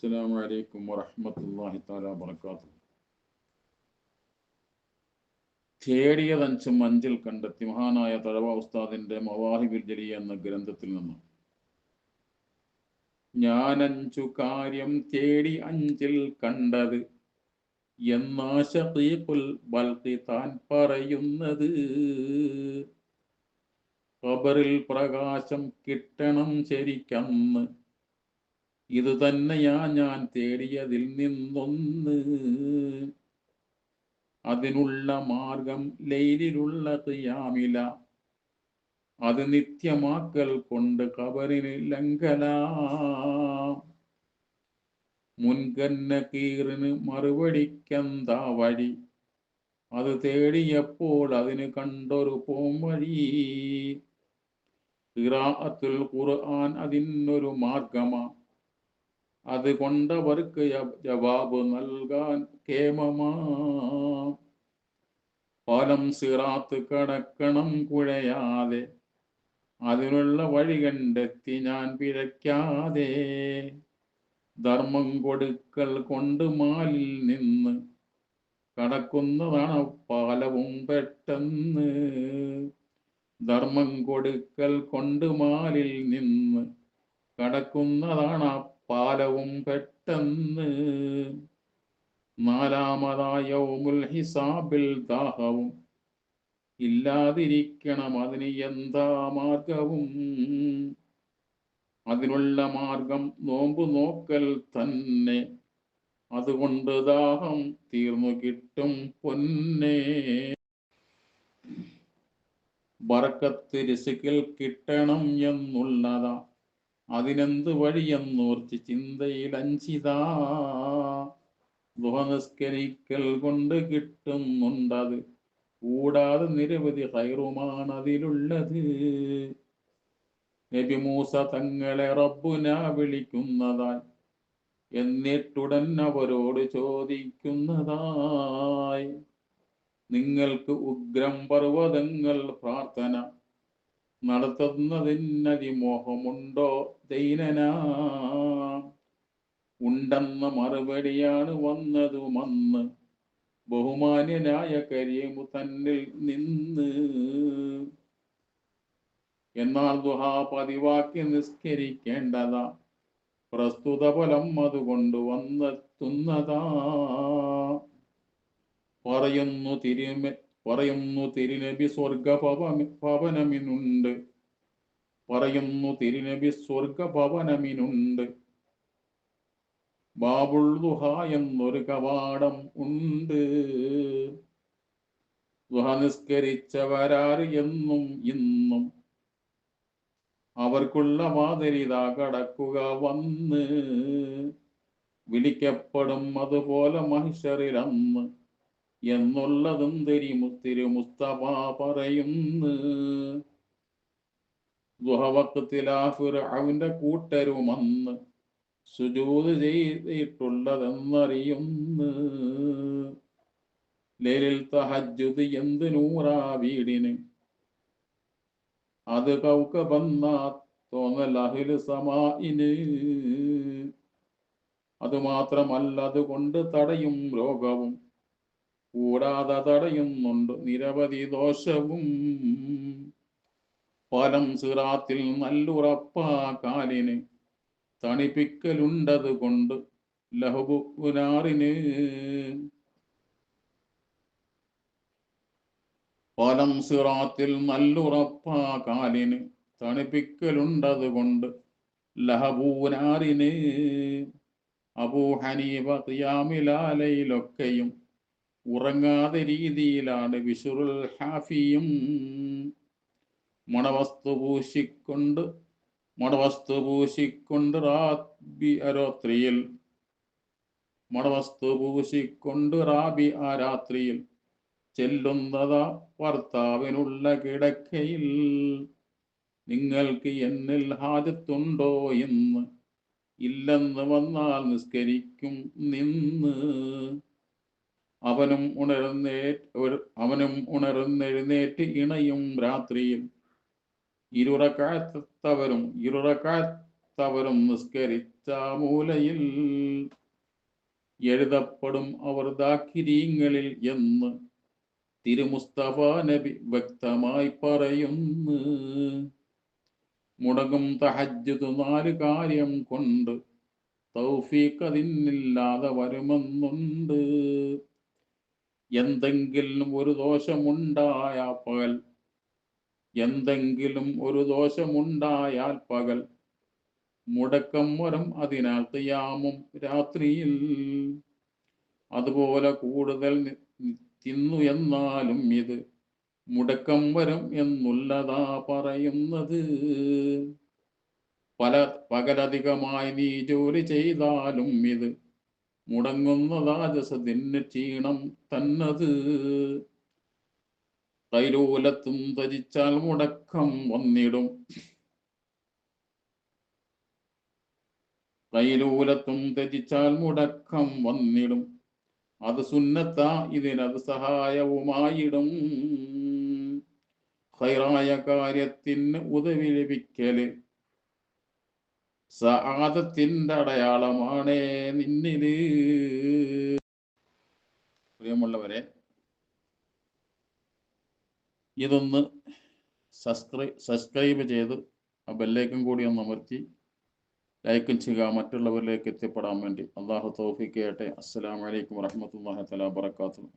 السلام عليكم ورحمة الله تعالى وبركاته തേടിയതഞ്ചും അഞ്ചിൽ കണ്ടെത്തി മഹാനായ തഴവ ഉസ്താദിന്റെ മവാഹിബിൽ ജലിയ എന്ന ഗ്രന്ഥത്തിൽ നിന്ന് ഞാനഞ്ചു കാര്യം തേടി അഞ്ചിൽ കണ്ടത് എന്നാശീഖുൽ ബൽക്കി താൻ പറയുന്നത് ഖബറിൽ പ്രകാശം കിട്ടണം ശരിക്കന്ന് ഇത് തന്നെയാ ഞാൻ തേടിയതിൽ നിന്നൊന്ന്. അതിനുള്ള മാർഗം ലൈലിലുള്ള യാമില. അത് നിത്യമാക്കൽ കൊണ്ട് കബറിന് ലംഘല മുൻകന്ന കീറിന് മറുപടിക്കെന്താ വഴി? അത് തേടിയപ്പോൾ അതിന് കണ്ടൊരു പോംവഴി. ഖിറാഅത്തുൽ ഖുർആൻ അതിനൊരു മാർഗമാ. അത് കൊണ്ടവർക്ക് ജ- ജവാബ് നൽകാൻ കേമമാ സിറാത്ത് കടക്കണം കുഴയാതെ അതിനുള്ള വഴി കണ്ടെത്തി ഞാൻ പിഴയ്ക്കാതെ. ധർമ്മം കൊടുക്കൽ കൊണ്ട് മാലിൽ നിന്ന് കടക്കുന്നതാണ് പാലവും പെട്ടെന്ന്. ധർമ്മം കൊടുക്കൽ കൊണ്ട് മാലിൽ നിന്ന് കടക്കുന്നതാണ് ആ പാലവും പെട്ടെന്ന്. നാലാമതായ ഹിസാബിൽ ദാഹവും. ഇല്ലാതിരിക്കണം അതിന് എന്താ മാർഗവും? അതിനുള്ള മാർഗം നോമ്പ് നോക്കൽ തന്നെ. അതുകൊണ്ട് ദാഹം തീർന്നു കിട്ടും പൊന്നെ. ബറക്കത്ത് രസിക്കൽ കിട്ടണം എന്നുള്ളതാ. അതിനെന്ത് വഴിയെന്നോർത്തി ചിന്തയിൽ അഞ്ചിതാ ദുഹനിസ്കരിക്കൽ കൊണ്ട് കിട്ടുന്നുണ്ടത്. കൂടാതെ നിരവധി ഹൈറുമാണ് അതിലുള്ളത് നബി മൂസ തങ്ങളെ റബ്ബുന വിളിക്കുന്നതായി എന്നിട്ടുടൻ അവരോട് ചോദിക്കുന്നതായി. നിങ്ങൾക്ക് ഉഗ്രം പർവതങ്ങൾ പ്രാർത്ഥന നടത്തുന്നതിനതിമോഹമുണ്ടോ ദൈനനാ? ഉണ്ടെന്ന മറുപടിയാണ് വന്നതുമന്ന് ബഹുമാന്യനായ കരീമു തന്നിൽ നിന്ന്. എന്നാൽ ദുഹാ പതിവാക്കി നിസ്കരിക്കേണ്ടതാ. പ്രസ്തുത ഫലം അതുകൊണ്ട് വന്നെത്തുന്നതാ. പറയുന്നു തിരുമ പറയുന്നു തിരുനബി സ്വർഗ ഭവനമിനുണ്ട്. പറയുന്നു തിരുനബി സ്വർഗ ഭവനമിനുണ്ട് ബാബുൾ എന്നൊരു കവാടം ഉണ്ട്. ദുഹ നിസ്കരിച്ചവരാറ് എന്നും ഇന്നും അവർക്കുള്ള മാതിരിത കടക്കുക വന്ന്. വിളിക്കപ്പെടും അതുപോലെ മഹിഷറിലന്ന് എന്നുള്ളതും തിരിമുത്തിരി മുസ്തഫ പറയുന്നു. ദുഹവക്കത്തിലാഫിർ അവന്റെ കൂട്ടരുമന്ന് സുജൂത് ചെയ്തിട്ടുള്ളതെന്നറിയുന്നു. ലേലിൽ തഹജുദ് എന്ത് നൂറാ വീടിന്? അത് കൗക്കബന്ന തോന്നൽ അഹിൽ സമായിന് അത് മാത്രമല്ല അതുകൊണ്ട് തടയും രോഗവും കൂടാതെ തടയുന്നുണ്ട് നിരവധി ദോഷവും. പലം സിറാത്തിൽ നല്ലുറപ്പാ കാലിന് തണിപ്പിക്കലുണ്ടത് കൊണ്ട് ലഹുബുനാറിന് പലം സിറാത്തിൽ നല്ലുറപ്പാ കാലിന് തണുപ്പിക്കലുണ്ടത് കൊണ്ട് ലഹബൂനാറിന് അബൂ ഹനീഫ ഖിയാമിലാലയിലൊക്കെയും ഉറങ്ങാതെ രീതിയിലാണ് വിഷുറുൽ ഹാഫിയും മണവസ്തു പൂശിക്കൊണ്ട് മണവസ്തു പൂശിക്കൊണ്ട് റാബി അരോത്രിയിൽ മണവസ്തു പൂശിക്കൊണ്ട് റാബി ആ രാത്രിയിൽ ചെല്ലുന്നതാ ഭർത്താവിനുള്ള കിടക്കയിൽ. നിങ്ങൾക്ക് എന്നിൽ ഹാജത്തുണ്ടോ എന്ന് ഇല്ലെന്ന് വന്നാൽ നിസ്കരിക്കും നിന്ന്. അവനും ഉണർന്നേ അവനും ഉണർന്നെഴുന്നേറ്റ് ഇണയും രാത്രിയിൽ ഇരുറക്കാത്തവരും ഇരുറക്കാത്തവരും നിസ്കരിച്ച മൂലയിൽ എഴുതപ്പെടും അവർ ദാക്കിരീങ്ങളിൽ എന്ന് തിരുമുസ്തഫ നബി വ്യക്തമായി പറയുന്നു. മുടങ്ങും തഹജ്ജുത് നാല് കാര്യം കൊണ്ട് തൗഫീഖ് അതിനില്ലാതെ വരുമെന്നുണ്ട്. എന്തെങ്കിലും ഒരു ദോഷമുണ്ടായാൽ പകൽ. എന്തെങ്കിലും ഒരു ദോഷമുണ്ടായാൽ പകൽ. മുടക്കം വരം അതിനാൽ തിയാമും രാത്രിയിൽ. അതുപോലെ കൂടുതൽ തിന്നു എന്നാലും ഇത് മുടക്കം വരും എന്നുള്ളതാ പറയുന്നത്. പല പകലധികമായി നീ ജോലി ചെയ്താലും ഇത് മുടങ്ങുന്നതാ ജസദിന് ക്ഷീണം തന്നത്. തൈലോലത്തും ധരിച്ചാൽ മുടക്കം വന്നിടും. കൈലൂലത്തും ത്യജിച്ചാൽ മുടക്കം വന്നിടും. അത് സുന്നത്ത ഇതിനത് സഹായവുമായിടും. ഹൈറായ കാര്യത്തിന് ഉദവി ലഭിക്കൽ സആദത്തിന്റെ അടയാളമാണേ നിന്നിൽ പ്രിയമുള്ളവരെ ഇതൊന്ന് സബ്സ്ക്രൈ സബ്സ്ക്രൈബ് ചെയ്ത് ആ ബെല്ലേക്കും കൂടി ഒന്ന് അമർത്തി ലൈക്കും ചെയ്യുക. മറ്റുള്ളവരിലേക്ക് എത്തിപ്പെടാൻ വേണ്ടി അള്ളാഹു തൗഫീഖ് അസ്സാം വറഹ്മത്തുള്ളാഹി തആല വബറകാതുഹു.